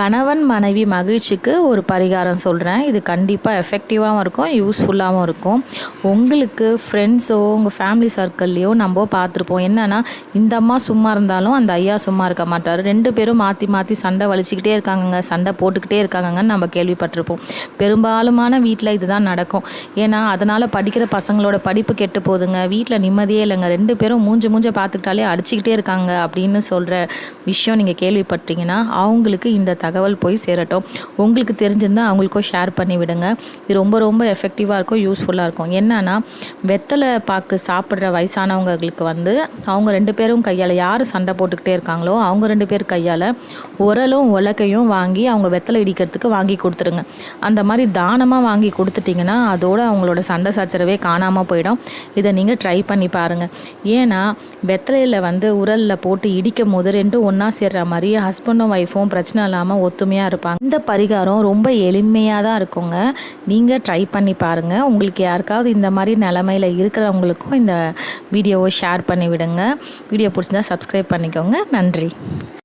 கணவன் மனைவி மகிழ்ச்சிக்கு ஒரு பரிகாரம் சொல்கிறேன் இது கண்டிப்பாக எஃபெக்டிவாகவும் இருக்கும் யூஸ்ஃபுல்லாகவும் இருக்கும். உங்களுக்கு ஃப்ரெண்ட்ஸோ உங்கள் ஃபேமிலி சர்க்கிள்லேயோ நம்ம பார்த்துருப்போம். என்னென்னா இந்த அம்மா சும்மா இருந்தாலும் அந்த ஐயா சும்மா இருக்க மாட்டார். ரெண்டு பேரும் மாற்றி மாற்றி சண்டை வலிச்சிக்கிட்டே இருக்காங்கங்க சண்டை போட்டுக்கிட்டே இருக்காங்கன்னு நம்ம கேள்விப்பட்டிருப்போம். பெரும்பாலுமான வீட்டில் இதுதான் நடக்கும். ஏன்னா அதனால் படிக்கிற பசங்களோட படிப்பு கெட்டு போகுதுங்க. வீட்டில் நிம்மதியே இல்லைங்க. ரெண்டு பேரும் மூஞ்சி மூஞ்ச பார்த்துக்கிட்டாலே அடிச்சுக்கிட்டே இருக்காங்க அப்படின்னு சொல்கிற விஷயம் நீங்கள் கேள்விப்பட்டீங்கன்னா அவங்களுக்கு இந்த தகவல் தகவல் போய் சேரட்டும். உங்களுக்கு தெரிஞ்சிருந்தால் அவங்களுக்கும் ஷேர் பண்ணி விடுங்க. இது ரொம்ப ரொம்ப எஃபெக்டிவாக இருக்கும் யூஸ்ஃபுல்லாக இருக்கும். என்னன்னா வெத்தலை பாக்கு சாப்பிட்ற வயசானவங்களுக்கு வந்து அவங்க ரெண்டு பேரும் கையால் யார் சண்டை போட்டுக்கிட்டே இருக்காங்களோ அவங்க ரெண்டு பேர் கையால் உரலும் உலக்கையும் வாங்கி அவங்க வெத்தலை இடிக்கிறதுக்கு வாங்கி கொடுத்துருங்க. அந்த மாதிரி தானமாக வாங்கி கொடுத்துட்டிங்கன்னா அதோட அவங்களோட சண்டை சச்சரவே காணாமல் போயிடும். இதை நீங்கள் ட்ரை பண்ணி பாருங்கள் ஏன்னா வெத்தலையில் வந்து உரலில் போட்டு இடிக்கும் போது ரெண்டும் ஒன்றா சேர்ற மாதிரி ஹஸ்பண்டும் ஒய்ஃபும் பிரச்சனை இல்லாமல் இல்லாமல் ஒத்துமையாக இருப்பாங்க. இந்த பரிகாரம் ரொம்ப எளிமையாக தான் இருக்குங்க. நீங்கள் ட்ரை பண்ணி பாருங்கள் உங்களுக்கு யாருக்காவது இந்த மாதிரி நிலமையில் இருக்கிறவங்களுக்கும் இந்த வீடியோவை ஷேர் பண்ணி விடுங்க வீடியோ பிடிச்சிருந்தா சப்ஸ்கிரைப் பண்ணிக்கோங்க. நன்றி.